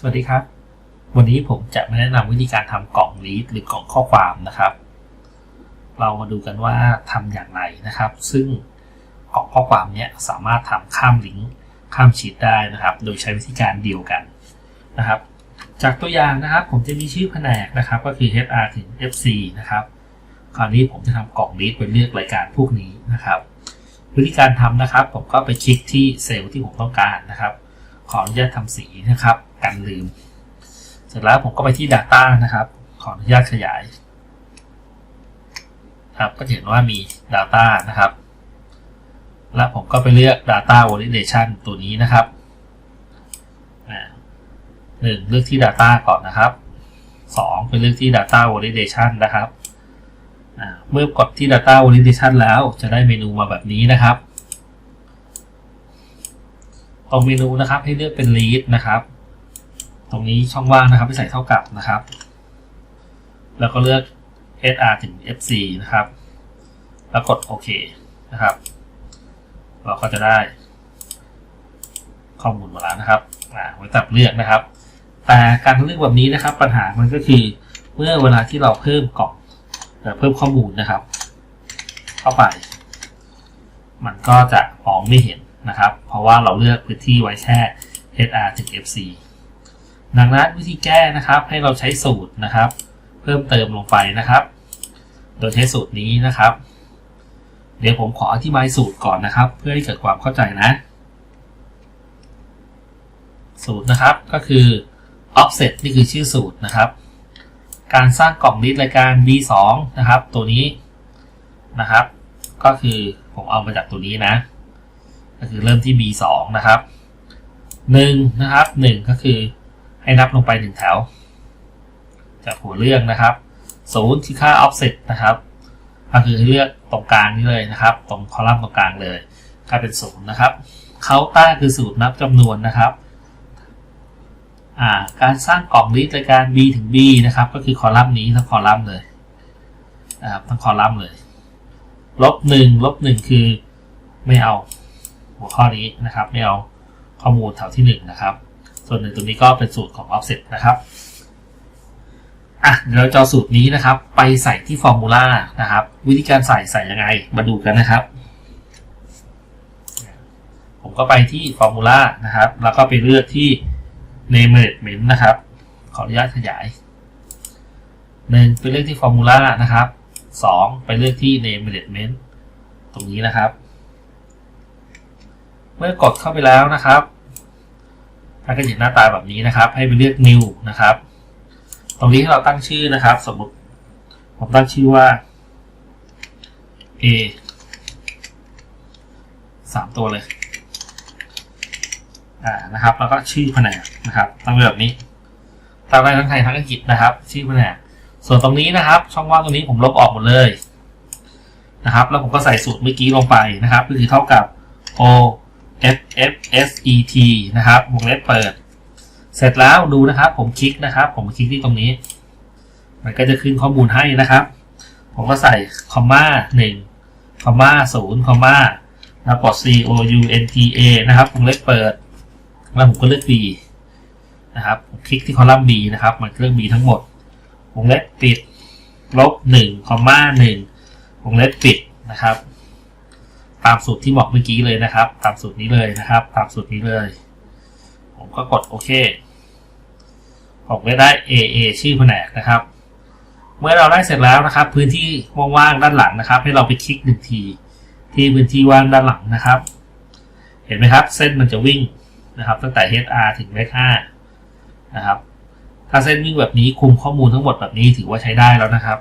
สวัสดีครับ วันนี้ผมจะมาแนะนำวิธีการทำกล่องลีดหรือกล่องข้อความนะครับ เรามาดูกันว่าทำอย่างไรนะครับ ซึ่งกล่องข้อความเนี้ยสามารถทำข้ามลิงก์ข้ามชีตได้นะครับ โดยใช้วิธีการเดียวกันนะครับ จากตัวอย่างนะครับผมจะมีชื่อแผนกนะครับ ก็คือ HR ถึง FC นะครับ คราวนี้ผมจะทำกล่องลีดไปเลือกรายการพวกนี้นะครับ วิธีการทำนะครับ ผมก็ไปคลิกที่เซลล์ที่ผมต้องการนะครับ ขออนุญาตทำสีนะครับ กันลืม เสร็จแล้วผมก็ไปที่ Data นะครับ ขออนุญาตขยาย ครับก็เห็นว่ามี Data นะครับ แล้วผมก็ไปเลือก Data Validation ตัวนี้นะครับหนึ่งเลือกที่ Data ก่อนนะครับสองไปเลือกที่ Data Validation นะครับเมื่อกดที่ Data Validation แล้วจะได้เมนูมาแบบนี้นะครับ ตรงเมนูนะครับให้เลือกเป็น lead นะครับ ตรงนี้ช่องว่างนะครับให้ใส่เท่ากับนะครับ แล้วก็เลือก SR ถึง FC นะครับ แล้วกดโอเคนะครับ เราก็จะได้ข้อมูลมาแล้วนะครับอ่าไว้ตับเลือกนะครับ แต่การเลือกแบบนี้นะครับ ปัญหามันก็คือเมื่อเวลาที่เราเพิ่มกล่องเอ่อเพิ่มข้อมูลนะครับ เข้าไป มันก็จะมองไม่เห็นนะครับ เพราะว่าเราเลือกพื้นที่ไว้แค่ HR ถึง FC ดังนั้นวิธีแก้นะครับให้เราใช้สูตรนะครับ เพิ่มเติมลงไปนะครับ โดยใช้สูตรนี้นะครับ เดี๋ยวผมขออธิบายสูตรก่อนนะครับ เพื่อให้เกิดความเข้าใจนะ สูตรนะครับก็คือ offset นี่คือชื่อสูตรนะครับ การสร้างกล่องลิสต์รายการ B2 นะครับ ตัวนี้นะครับ ก็คือผมเอามาจากตัวนี้นะ ก็คือเริ่มที่ B2 นะครับ1นะครับ1ก็คือ ให้นับลงไป1แถว จากหัวเรื่องนะครับ0ที่ค่า offset นะครับ ก็คือให้เลือกตรงกลางนี้เลยนะครับ ตรงคอลัมน์ตรงกลางเลยกลายเป็นศูนย์นะครับเขาต้าคือสูตรนับจำนวนนะครับาการสร้างกล่องลิสต์รายการ B ถึง B นะครับ ก็คือคอลัมน์นี้ทั้งคอลัมน์เลยนะครับทั้งคอลัมน์เลยลบหนึ่งลบหนึ่งคือไม่เอาหัวข้อนี้นะครับ ไม่เอาข้อมูลแถวที่หนึ่งนะครับ ส่วนหนึ่งตรงนี้ก็เป็นสูตรของ offset นะครับอะเดี๋ยวเราจะเอสูตรนี้นะครับ ไปใส่ที่ฟอร์มูลานะครับ วิธีการใส่ใส่ยังไง มาดูกันนะครับ ผมก็ไปที่ฟอร์มูลานะครับ แล้วก็ไปเลือกที่ name management นะครับ ขออนุญาตขยายหนึ่งไปเลือกที่ฟอร์มูลานะครับสองไปเลือกที่ name management ตรงนี้นะครับ เมื่อกดเข้าไปแล้วนะครับ มันก็จะเห็นหน้าตาแบบนี้นะครับ ให้ไปเลือก new นะครับ ตรงนี้ให้เราตั้งชื่อนะครับ สมมติผมตั้งชื่อว่า A สามตัวเลย อ่า นะครับ แล้วก็ชื่อแผนกนะครับ ตั้งแบบนี้ตั้งได้ทั้งไทยทั้งอังกฤษนะครับ ชื่อแผนกส่วนตรงนี้นะครับ ช่องว่างตรงนี้ผมลบออกหมดเลยนะครับ แล้วผมก็ใส่สูตรเมื่อกี้ลงไปนะครับ ก็คือเท่ากับ O FSET นะครับ วงเล็บเปิด เสร็จแล้วดูนะครับ ผมคลิกนะครับ ผมคลิกที่ตรงนี้ มันก็จะขึ้นข้อมูลให้นะครับ ผมก็ใส่คอมมาหนึ่งคอมมาศูนย์คอมมาแล้วกด C O U N T A นะครับวงเล็บเปิด แล้วผมก็เลือก B นะครับผมคลิกที่คอลัมน์ B นะครับ มันเลือก B ทั้งหมดวงเล็บปิดลบหนึ่งคอมมาหนึ่งวงเล็บปิดนะครับ ตามสูตรที่บอกเมื่อกี้เลยนะครับ ตามสูตรนี้เลยนะครับ ตามสูตรนี้เลย ผมก็กดโอเคผมก็ได้ AA ชื่อแผนกนะครับ เมื่อเราได้เสร็จแล้วนะครับ พื้นที่ว่างๆด้านหลังนะครับ ให้เราไปคลิกหนึ่งที ที่พื้นที่ว่างด้านหลังนะครับ เห็นไหมครับ เส้นมันจะวิ่งนะครับ ตั้งแต่ HR ถึงเลข5นะครับ ถ้าเส้นวิ่งแบบนี้คุมข้อมูลทั้งหมดแบบนี้ถือว่าใช้ได้แล้วนะครับ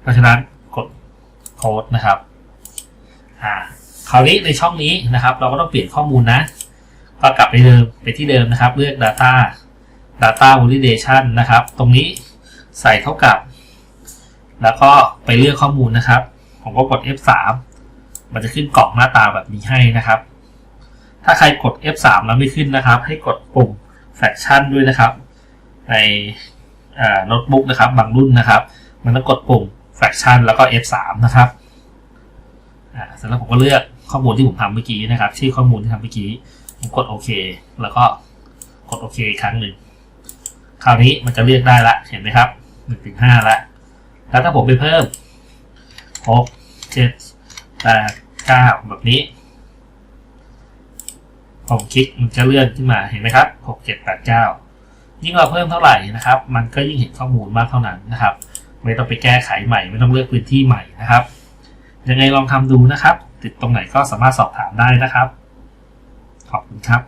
เพราะฉะนั้นกดโค้ดนะครับ อ่า คราวนี้ในช่องนี้นะครับ เราก็ต้องเปลี่ยนข้อมูลนะก็กลับไปเดิมไปที่เดิมนะครับ เลือก data data validation นะครับ ตรงนี้ใส่เท่ากับ แล้วก็ไปเลือกข้อมูลนะครับ ผมก็กด F3 มันจะขึ้นกล่องหน้าตาแบบนี้ให้นะครับ ถ้าใครกด F3 แล้วไม่ขึ้นนะครับ ให้กดปุ่ม Fraction ด้วยนะครับ ในโน้ตบุ๊กนะครับ บางรุ่นนะครับ มันต้องกดปุ่ม Fraction แล้วก็ F3 นะครับอ่าเสร็จแล้วผมก็เลือก ข้อมูลที่ผมทำเมื่อกี้นะครับ ชื่อข้อมูลที่ทำเมื่อกี้ผมกดโอเค แล้วก็กดโอเคอีกครั้งหนึ่งคราวนี้มันจะเลือกได้ละเห็นไหมครับหนึ่งถึงห้าละแล้วถ้าผมไปเพิ่มหกเจ็ดแปดเก้าแบบนี้ผมคลิกมันจะเลื่อนขึ้นมาเห็นไหมครับหกเจ็ดแปดเก้ายิ่งเราเพิ่มเท่าไหร่นะครับ มันก็ยิ่งเห็นข้อมูลมากเท่านั้นนะครับ ไม่ต้องไปแก้ไขใหม่ ไม่ต้องเลือกพื้นที่ใหม่นะครับ ยังไงลองทำดูนะครับ ติดตรงไหนก็สามารถสอบถามได้นะครับ ขอบคุณครับ